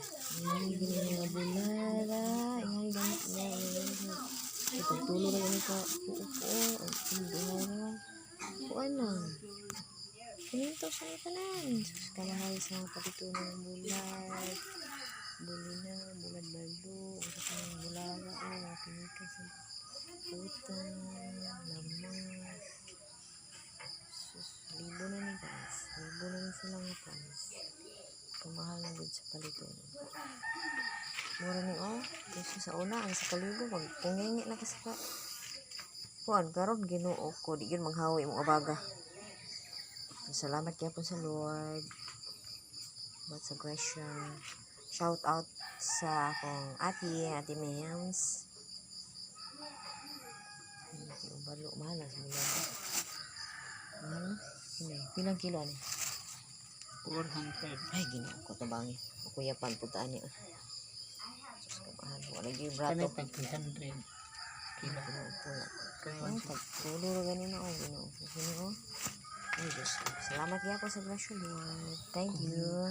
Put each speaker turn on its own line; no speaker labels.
Ay, gini nga bulara. Ingay gamit na. Ito, tulo na yun ka. Oo, oo. Ang bulara. O ano? Pinito sa itanan. Kamahal sa pagitunan ng bulat. Buli na, bulat baldo. Ang bulara. O, pinika. Lamas. Sus, libo na ni guys. Libo na ni silang guys. Kamahal na good sa palitunan. Mura ni oh. Kasi sa una, ang sa kalibo, mag pungingi na kasi ka. Kuan, karon ginoo ko, di yun manghawi mong abaga. Salamat kaya po sa Lord. But sa question. Shout out sa akong ate, ate Mems. Yung balo, mahal na sa mga. Mahal na? Ano, Pilang kilo ni?
400.
Ay, ginoo ko tabangi. Ako yapan putaan niya. Mahal. Wala
Kani
brato.
tag 300. Kilo.
Na.
Kani
Ay, pagtulo na ganun ako. Ginoo ko. Ginoo. Ay, Diyos ko. Salamat kaya po sa grasyo, Lord. Thank you.